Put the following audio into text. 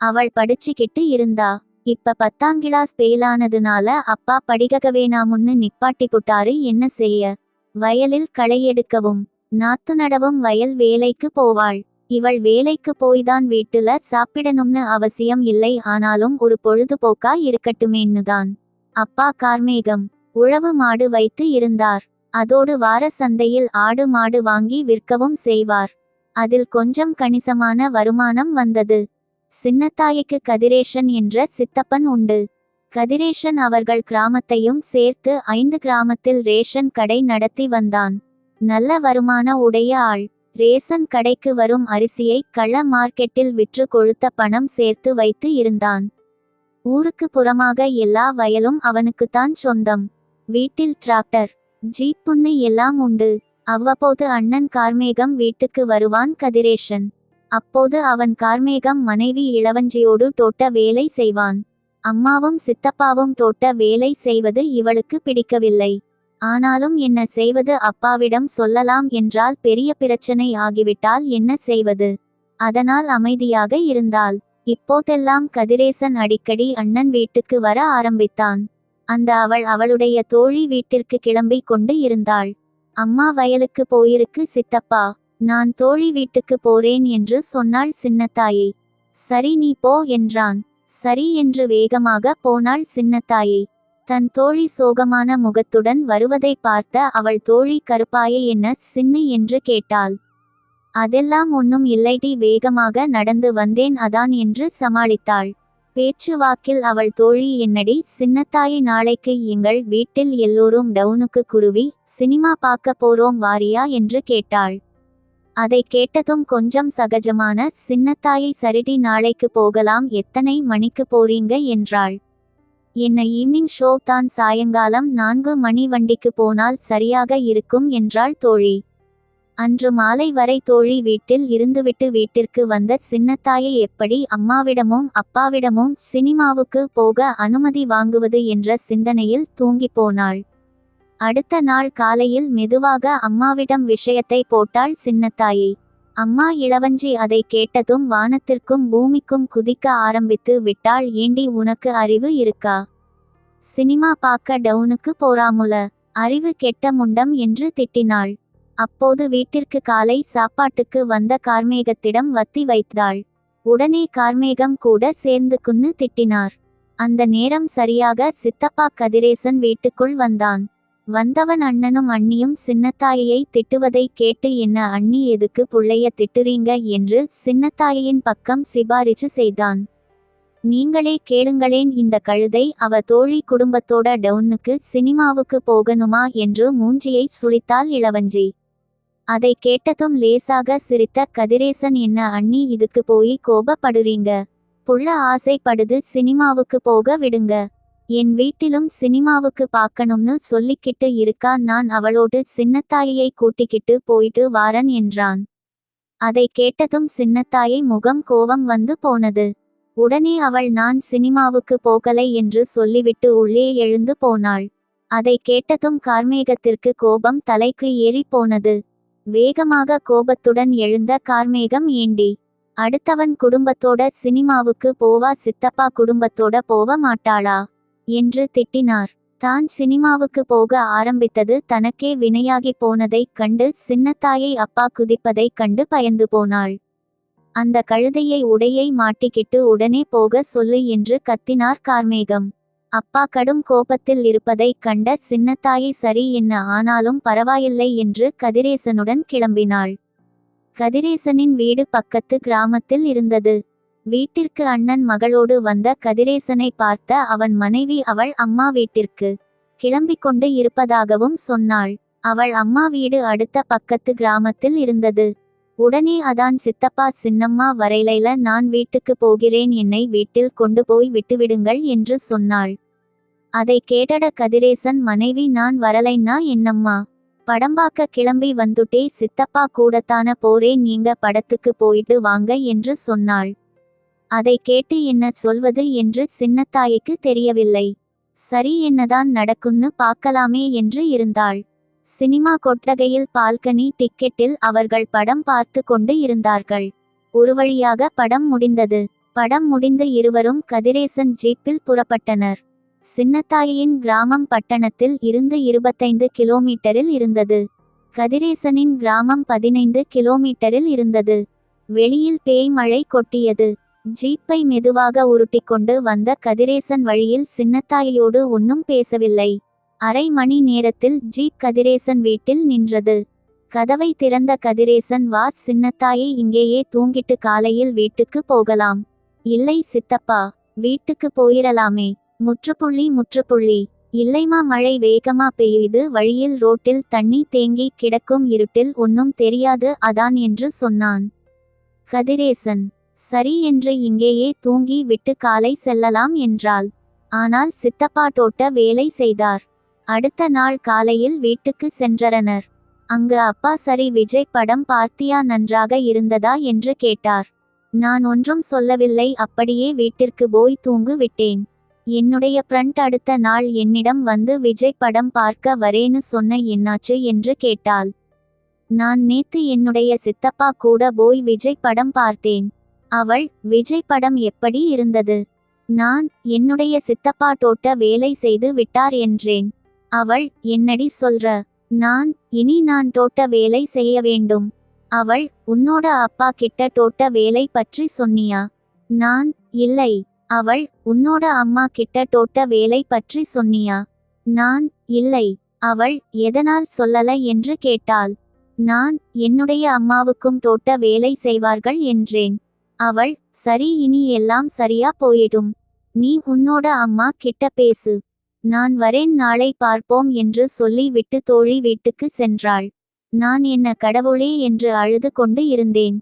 அவள் படிச்சுக்கிட்டு இருந்தா. இப்ப பத்தாம் கிளாஸ் பெயிலானதுனால அப்பா படிக்க வேணாமுன்னு நிப்பாட்டி புட்டாரு என்ன செய்ய? வயலில் களை எடுக்கவும் நாத்து நடவும் வயல் வேலைக்கு போவாள். இவள் வேலைக்கு போய்தான் வீட்டுல சாப்பிடணும்னு அவசியம் இல்லை ஆனாலும் ஒரு பொழுதுபோக்கா இருக்கட்டுமேன்னுதான். அப்பா கார்மேகம் உழவு மாடு வைத்து இருந்தார். அதோடு வார சந்தையில் ஆடு மாடு வாங்கி விற்கவும் செய்வார். அதில் கொஞ்சம் கணிசமான வருமானம் வந்தது. சின்னத்தாய்க்கு கதிரேஷன் என்ற சித்தப்பன் உண்டு. கதிரேஷன் அவர்கள் கிராமத்தையும் சேர்த்து ஐந்து கிராமத்தில் ரேஷன் கடை நடத்தி வந்தான். நல்ல வருமான உடைய ஆள். ரேஷன் கடைக்கு வரும் அரிசியை கள்ள மார்க்கெட்டில் விற்று கொழுத்த பணம் சேர்த்து வைத்து இருந்தான். ஊருக்கு புறமாக எல்லா வயலும் அவனுக்குத்தான் சொந்தம். வீட்டில் டிராக்டர். ஜீப்புன்னு எல்லாம் உண்டு. அவ்வப்போது அண்ணன் கார்மேகம் வீட்டுக்கு வருவான் கதிரேஷன் அப்போது அவன் கார்மேகம் மனைவி இளவஞ்சியோடு தோட்ட வேலை செய்வான். அம்மாவும் சித்தப்பாவும் தோட்ட வேலை செய்வது இவளுக்கு பிடிக்கவில்லை. ஆனாலும் என்ன செய்வது அப்பாவிடம் சொல்லலாம் என்றால் பெரிய பிரச்சனை ஆகிவிட்டால் என்ன செய்வது? அதனால் அமைதியாக இருந்தாள். இப்போதெல்லாம் கதிரேசன் அடிக்கடி அண்ணன் வீட்டுக்கு வர ஆரம்பித்தான். அந்த அவள் அவளுடைய தோழி வீட்டிற்கு கிளம்பி கொண்டு இருந்தாள். அம்மா வயலுக்கு போயிருக்கு சித்தப்பா. நான் தோழி வீட்டுக்கு போறேன் என்று சொன்னாள் சின்னத்தாயை. சரி நீ போ என்றான். சரி என்று வேகமாக போனாள் சின்னத்தாயை. தன் தோழி சோகமான முகத்துடன் வருவதை பார்த்த அவள் தோழி கருப்பாயை என்ன சின்னு என்று கேட்டாள். அதெல்லாம் ஒன்னும் இல்லைடி வேகமாக நடந்து வந்தேன் அதான் என்று சமாளித்தாள். பேச்சுவாக்கில் அவள் தோழி என்னடி சின்னத்தாயை நாளைக்கு எங்கள் வீட்டில் எல்லோரும் டவுனுக்கு குருவி சினிமா பார்க்க போறோம் வாரியா என்று கேட்டாள். அதை கேட்டதும் கொஞ்சம் சகஜமான சின்னத்தாயை சரிடி நாளைக்கு போகலாம் எத்தனை மணிக்கு போறீங்க? என்றாள். என்ன ஈவினிங் ஷோ தான் சாயங்காலம் நான்கு மணி வண்டிக்கு போனால் சரியாக இருக்கும் என்றாள் தோழி. அன்று மாலை வரை தோழி வீட்டில் இருந்துவிட்டு வீட்டிற்கு வந்த சின்னத்தாயை எப்படி அம்மாவிடமும் அப்பாவிடமும் சினிமாவுக்கு போக அனுமதி வாங்குவது என்ற சிந்தனையில் தூங்கிப் போனாள். அடுத்த நாள் காலையில் மெதுவாக அம்மாவிடம் விஷயத்தை போட்டாள் சின்னத்தாயை. அம்மா இளவஞ்சி அதை கேட்டதும் வானத்திற்கும் பூமிக்கும் குதிக்க ஆரம்பித்து விட்டாள். ஏண்டி உனக்கு அறிவு இருக்கா? சினிமா பார்க்க டவுனுக்கு போறாமுல? அறிவு கெட்ட முண்டம் என்று திட்டினாள். அப்போது வீட்டிற்கு காலை சாப்பாட்டுக்கு வந்த கார்மேகத்திடம் வத்தி வைத்தாள். உடனே கார்மேகம் கூட சேர்ந்து குன்னு திட்டினார். அந்த நேரம் சரியாக சித்தப்பா கதிரேசன் வீட்டுக்குள் வந்தான். வந்தவன் அண்ணனும் அண்ணியும் சின்னத்தாயையை திட்டுவதை கேட்டு என்ன அண்ணி எதுக்கு புள்ளைய திட்டுறீங்க என்று சின்னத்தாயையின் பக்கம் சிபாரிசு செய்தான். நீங்களே கேளுங்களேன் இந்த கழுதை அவ தோழி குடும்பத்தோட டவுனுக்கு சினிமாவுக்கு போகணுமா என்று மூஞ்சியை சுளித்தாள் இளவஞ்சி. அதை கேட்டதும் லேசாக சிரித்த கதிரேசன் என்ன அண்ணி இதுக்கு போய் கோபப்படுறீங்க? புள்ள ஆசைப்படுது சினிமாவுக்கு போக விடுங்க. என் வீட்டிலும் சினிமாவுக்கு பார்க்கணும்னு சொல்லிக்கிட்டு இருக்கா நான் அவளோடு சின்னத்தாயை கூட்டிக்கிட்டு போயிட்டு வாரன் என்றான். அதை கேட்டதும் சின்னத்தாயை முகம் கோபம் வந்து போனது. உடனே அவள் நான் சினிமாவுக்கு போகலை என்று சொல்லிவிட்டு உள்ளே எழுந்து போனாள். அதை கேட்டதும் கார்மேகத்திற்கு கோபம் தலைக்கு ஏறி போனது. வேகமாக கோபத்துடன் எழுந்த கார்மேகம் ஏண்டி. அடுத்தவன் குடும்பத்தோட சினிமாவுக்கு போவா சித்தப்பா குடும்பத்தோட போக மாட்டாளா? என்று திட்டினார். தான் சினிமாவுக்கு போக ஆரம்பித்தது தனக்கே வினையாகி போனதைக் கண்டு சின்னத்தாயை அப்பா குதிப்பதைக் கண்டு பயந்து போனாள். அந்த கழுதையை உடையை மாட்டிக்கிட்டு உடனே போக சொல்லு என்று கத்தினார் கார்மேகம். அப்பா கடும் கோபத்தில் இருப்பதைக் கண்ட சின்னத்தாயை சரி என்ன ஆனாலும் பரவாயில்லை என்று கதிரேசனுடன் கிளம்பினாள். கதிரேசனின் வீடு பக்கத்து கிராமத்தில் இருந்தது. வீட்டிற்கு அண்ணன் மகளோடு வந்த கதிரேசனை பார்த்த அவன் மனைவி அவள் அம்மா வீட்டிற்கு கிளம்பிக் கொண்டு இருப்பதாகவும் சொன்னாள். அவள் அம்மா வீடு அடுத்த பக்கத்து கிராமத்தில் இருந்தது. உடனே அதான் சித்தப்பா சின்னம்மா வரையில நான் வீட்டுக்கு போகிறேன் என்னை வீட்டில் கொண்டு போய் விட்டுவிடுங்கள் என்று சொன்னாள். அதை கேட்டட கதிரேசன் மனைவி நான் வரலைன்னா என்னம்மா? படம்பாக்க கிளம்பி வந்துட்டே சித்தப்பா கூடத்தான போரே நீங்க படத்துக்கு போயிட்டு வாங்க என்று சொன்னாள். அதை கேட்டு என்ன சொல்வது என்று சின்னத்தாய்க்கு தெரியவில்லை. சரி என்னதான் நடக்குன்னு பார்க்கலாமே என்று இருந்தாள். சினிமா கொட்டகையில் பால்கனி டிக்கெட்டில் அவர்கள் படம் பார்த்து கொண்டு இருந்தார்கள். ஒரு வழியாக படம் முடிந்தது. படம் முடிந்து இருவரும் கதிரேசன் ஜீப்பில் புறப்பட்டனர். சின்னத்தாயின் கிராமம் பட்டணத்தில் இருந்து இருபத்தைந்து கிலோமீட்டரில் இருந்தது. கதிரேசனின் கிராமம் பதினைந்து கிலோமீட்டரில் இருந்தது. வெளியில் பேய் மழை கொட்டியது. ஜீப்பை மெதுவாக உருட்டிக்கொண்டு வந்த கதிரேசன் வழியில் சின்னத்தாயோடு ஒன்னும் பேசவில்லை. அரை மணி நேரத்தில் ஜீப் கதிரேசன் வீட்டில் நின்றது. கதவை திறந்த கதிரேசன் வா சின்னத்தாயை இங்கேயே தூங்கிட்டு காலையில் வீட்டுக்கு போகலாம். இல்லை சித்தப்பா வீட்டுக்கு போயிரலாமே. முற்றுப்புள்ளி முற்றுப்புள்ளி. இல்லைமா மழை வேகமா பெய்யுது. வழியில் ரோட்டில் தண்ணி தேங்கி கிடக்கும் இருட்டில் ஒன்னும் தெரியாது அதான் என்று சொன்னான். கதிரேசன் சரி என்று இங்கேயே தூங்கி விட்டு காலை செல்லலாம் என்றாள். ஆனால் சித்தப்பா தோட்ட வேலை செய்தார். அடுத்த நாள் காலையில் வீட்டுக்கு சென்றனர். அங்கு அப்பா சரி விஜய் படம் பார்த்தியா நன்றாக இருந்ததா என்று கேட்டார். நான் ஒன்றும் சொல்லவில்லை அப்படியே வீட்டிற்கு போய் தூங்கு விட்டேன். என்னுடைய ஃப்ரண்ட் அடுத்த நாள் என்னிடம் வந்து விஜய் படம் பார்க்க வரேன்னு சொன்ன என்னாச்சு என்று கேட்டாள். நான் நேத்து என்னுடைய சித்தப்பா கூட போய் விஜய் படம் பார்த்தேன். அவள் விஜய் படம் எப்படி இருந்தது? நான் என்னுடைய சித்தப்பா தோட்ட வேலை செய்து விட்டார் என்றேன். அவள் என்னடி சொல்ற? நான் இனி நான் தோட்ட வேலை செய்ய வேண்டும். அவள் உன்னோட அப்பா கிட்ட தோட்ட வேலை பற்றி சொன்னியா? நான் இல்லை. அவள் உன்னோட அம்மா கிட்ட தோட்ட வேலை பற்றி சொன்னியா? நான் இல்லை. அவள் எதனால் சொல்லல என்று கேட்டாள். நான் என்னுடைய அம்மாவுக்கும் தோட்ட வேலை செய்வார்கள் என்றேன். அவள் சரி இனி எல்லாம் சரியா போயிடும். நீ உன்னோட அம்மா கிட்ட பேசு. நான் வரேன் நாளை பார்ப்போம் என்று சொல்லி விட்டு தோழி வீட்டுக்கு சென்றாள். நான் என்ன கடவுளே என்று அழுது கொண்டு இருந்தேன்.